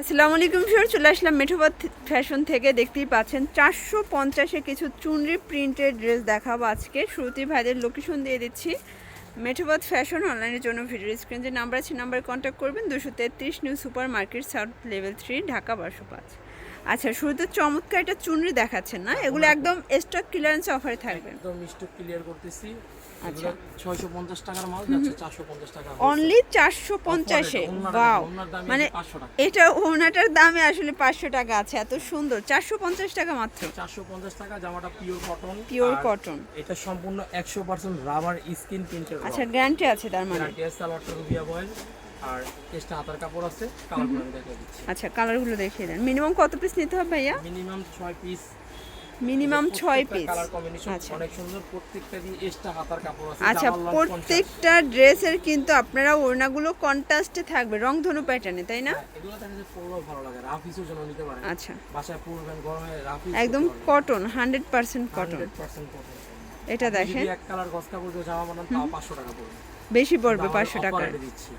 আসসালামু আলাইকুম ফিওর চলে আসলাম মেঠোবাদ ফ্যাশন থেকে। দেখতেই পাচ্ছেন চারশো পঞ্চাশে কিছু চুনরি প্রিন্টেড ড্রেস দেখাবো আজকে। শ্রুতি ভাইদের লোকেশন দিয়ে দিচ্ছি। মেঠোবাদ ফ্যাশন অনলাইনের জন্য ভিডিও স্ক্রিন যে নাম্বার আছে নাম্বারে কন্ট্যাক্ট করবেন। দুশো তেত্রিশ new super market south level three Dhaka বারোশো পাঁচ আচ্ছা শুরুতে চমৎকার একটা চুনরি দেখাচ্ছেন না? এগুলো একদম স্টক ক্লিয়ারেন্স অফারে থাকবে। একদম স্টক ক্লিয়ার করতেছি। আচ্ছা। ছয়শো পঞ্চাশ টাকার মাল যাচ্ছে চারশো পঞ্চাশ টাকা অনলি মানে এটা ওনাটার দামে আসলে পাঁচশো টাকা আছে এত সুন্দর। চারশো পঞ্চাশ টাকা মাত্র। চারশো পঞ্চাশ টাকা জামাটা পিওর কটন পিওর কটন এটা সম্পূর্ণ একশো পার্সেন্ট রাবার স্কিন আচ্ছা গ্যারান্টি আছে তার মানে? রুবিয়া বয়েল আর হাতার কাপড় আছে কালার আমি দেখিয়ে দিচ্ছি। আচ্ছা কালারগুলো দেখিয়ে দেন। মিনিমাম কত পিস নিতে হবে ভাইয়া? মিনিমাম ছয় পিস মিনিমাম ছয় পিস আচ্ছা। অনেক সুন্দর এক্সট্রা হাতার কাপড় আছে আচ্ছা প্রত্যেকটা ড্রেসের কিন্তু আপনারা ওড়নাগুলো কন্ট্রাস্টে থাকবে রংধনু প্যাটার্নে তাই না? 50 হ্যাঁ, এগুলো পরলেও ভালো লাগে রাফ জন্য নিতে পারেন আচ্ছা। বাসায় পরবেন গরমে রাফ একদম cotton hundred percent cotton 100% cotton এটা দেখেন। এক কালার গস কাপড় দিয়ে জামা বানান তাও পাঁচশো টাকা পড়বে। বেশি পড়বে দাম পাঁচশো offer টাকার। rate এ দিচ্ছি।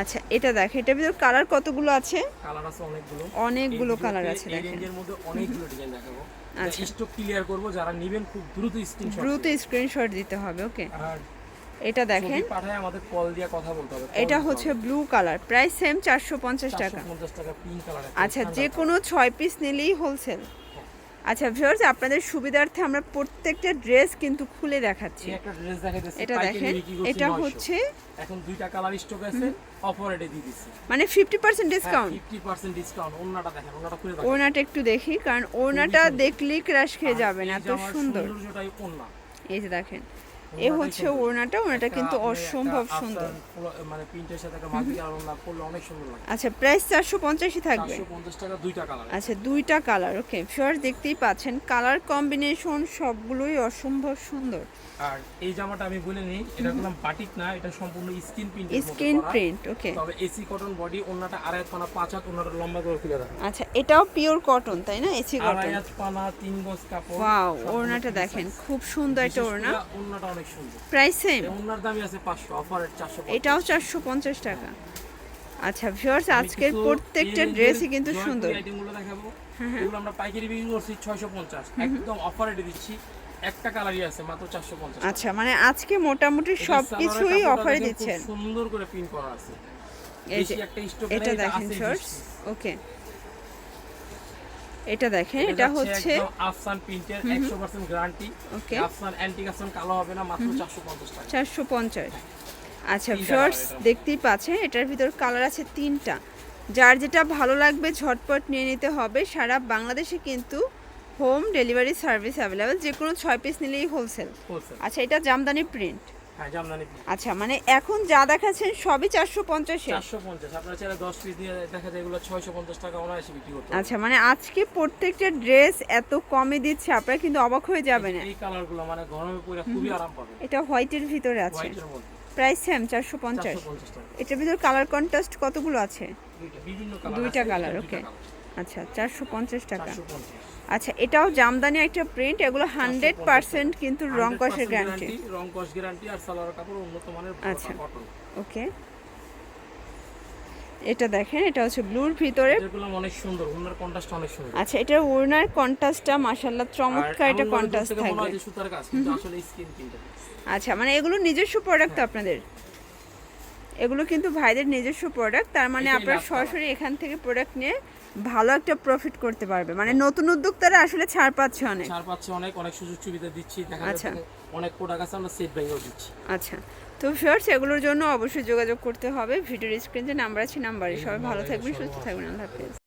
আচ্ছা এটা দেখেন এটার ভিতর কালার কতগুলো আছে? কালার আছে অনেকগুলো। অনেকগুলো কালার আছে এই দেখেন। রেঞ্জের মধ্যে অনেকগুলো ডিজাইন দেখাবো। আচ্ছা। স্টক ক্লিয়ার করব যারা নেবেন খুব দ্রুত স্ক্রিনশট দ্রুত স্ক্রিনশট দিতে হবে ওকে আর এটা দেখেন। পাঠায় আমাদের কল দিয়ে কথা বলতে হবে এটা হচ্ছে ব্লু কালার প্রাইস সেম চারশো পঞ্চাশ টাকা। 450 টাকা পিঙ্ক কালার আচ্ছা যে কোনো ছয় পিস নিলেই হোলসেল আচ্ছা ভিউয়ার্স আপনাদের সুবিধার্থে আমরা প্রত্যেকটা ড্রেস কিন্তু খুলে দেখাচ্ছি। একটা ড্রেস দেখাইতেছি এটা দেখেন এটা হচ্ছে এখন দুইটা কালার স্টক আছে অফার রেটে দিয়ে দিচ্ছি মানে ফিফটি পার্সেন্ট ডিসকাউন্ট 50% ডিসকাউন্ট ওনাটা দেখেন ওনাটা খুলে দেখেন। ওনাটা একটু দেখি কারণ ওনাটা দেখলেই ক্র্যাশ খেয়ে যাবেন এত সুন্দর। এই যে দেখেন এ হচ্ছে ওড়নাটা ওড়নাটা কিন্তু অসম্ভব সুন্দর। মানে প্রিন্টের সাথে একটা মাল্টি কালার ওন্না করলে অনেক সুন্দর লাগে। আচ্ছা প্রাইস চারশো পঞ্চাশই থাকবে। 450 টাকা দুইটা কালার আচ্ছা দুইটা কালার ওকে ফিওর দেখতেই পাচ্ছেন কালার কম্বিনেশন সবগুলোই অসম্ভব সুন্দর। আর এই জামাটা আমি বলে নিই এটা কোনো বাটিক না এটা সম্পূর্ণ skin print skin print okay তবে এসি কটন বডি ওন্নাটা আড়াই পানা পাঁচ হাত ওন্নাটা লম্বা করে খুলে রাখা। আচ্ছা এটাও পিওর কটন তাই না? এসি আড়াই কটন হাত পানা তিন গজ কাপড় ওয়াও ওড়নাটা দেখেন খুব সুন্দর একটা ওড়না। ওড়নাটা অনেক সুন্দর। প্রাইস সেম এই ওড়নার দামই আছে পাঁচশো অফারের চারশো এটাও চারশো পঞ্চাশ টাকা। আচ্ছা ভিউয়ার্স আজকের প্রত্যেকটা ড্রেসই কিন্তু সুন্দর। item-গুলো দেখাবো। এগুলো আমরা পাইকারি বিক্রি করছি ছয়শো পঞ্চাশ। একদম অফার দিচ্ছি। একটা কালারই আছে মাত্র চারশো পঞ্চাশ আচ্ছা মানে আজকে মোটামুটি সব কিছুই অফারে দিচ্ছেন। সুন্দর করে প্রিন্ট করা আছে। এই যে একটা স্টক এটা দেখেন শর্টস ওকে এটা দেখেন এটা হচ্ছে আফসান প্রিন্টের 100% গ্যারান্টি ওকে আফসান অ্যান্টিক আফসান কালো হবে না মাত্র 450 টাকা। চারশো পঞ্চাশ। আচ্ছা এটা। দেখতেই পাচ্ছেন এটার ভিতর কালার আছে তিনটা। যার যেটা ভালো লাগবে ঝটপট নিয়ে নিতে হবে। সারা বাংলাদেশে কিন্তু হোম ডেলিভারি সার্ভিস অ্যাভেলেবেল যে কোনো ছয় পিস নিলেই হোলসেল আচ্ছা এটা জামদানি প্রিন্ট হ্যাঁ আচ্ছা মানে এখন যা দেখাচ্ছেন সবই চারশো পঞ্চাশে 450 আপনারা চাইলে 10 পিস দিয়ে দেখা যায় এগুলো 650 টাকা অনায়াসে বিক্রি করতে আচ্ছা মানে আজকে প্রত্যেকটা ড্রেস এত কমে দিচ্ছে আপনারা কিন্তু অবাক হয়ে যাবেন। এই কালারগুলো মানে গরমে পরে খুবই আরাম পাবেন। এটা হোয়াইটের ভিতরে আছে। প্রাইস সেম চারশো পঞ্চাশ। এটার ভিতর কালার কন্ট্রাস্ট কতগুলো আছে? দুইটা কালার ওকে আচ্ছা চারশো পঞ্চাশ টাকা। 450 আচ্ছা এটাও জামদানি একটা প্রিন্ট এগুলো হান্ড্রেড পার্সেন্ট কিন্তু রং কষের গ্যারান্টি রং কস গ্যারান্টি আর সালোয়ার কাপড় উন্নত মানের আচ্ছা। ওকে এটা দেখেন এটা হচ্ছে ব্লুর ভিতরে। যেগুলো অনেক সুন্দর ওনার কন্ট্রাস্ট অনেক সুন্দর। আচ্ছা এটা ওড়নার কন্ট্রাস্টটা মাশাল্লাহ চমৎকার এটা কন্ট্রাস্ট মনে থাকবে। হয় সুতার কাজ কিন্তু আসলে স্কিন প্রিন্টার আচ্ছা মানে এগুলো নিজস্ব প্রোডাক্ট আপনাদের? এগুলো কিন্তু ভাইদের নিজস্ব প্রোডাক্ট তার মানে আপনারা সরাসরি এখান থেকে প্রোডাক্ট নিয়ে ভালো একটা প্রফিট করতে পারবে। মানে নতুন উদ্যোক্তারা আসলে ছাড় পাচ্ছে অনেক। ছাড় পাচ্ছে অনেক অনেক সুযোগ সুবিধা দিচ্ছি। দেখা আচ্ছা। যাচ্ছে অনেক প্রোডাক্ট আছে আমরা সেট ব্যাংকেও দিচ্ছি। আচ্ছা। তো ফ্রেন্ডস এগুলোর জন্য অবশ্যই যোগাযোগ করতে হবে। ভিডিওর স্ক্রিনে যে নাম্বার আছে নাম্বারে সবাই ভালো থাকবেন সুস্থ থাকবেন। আল্লাহ হাফেজ।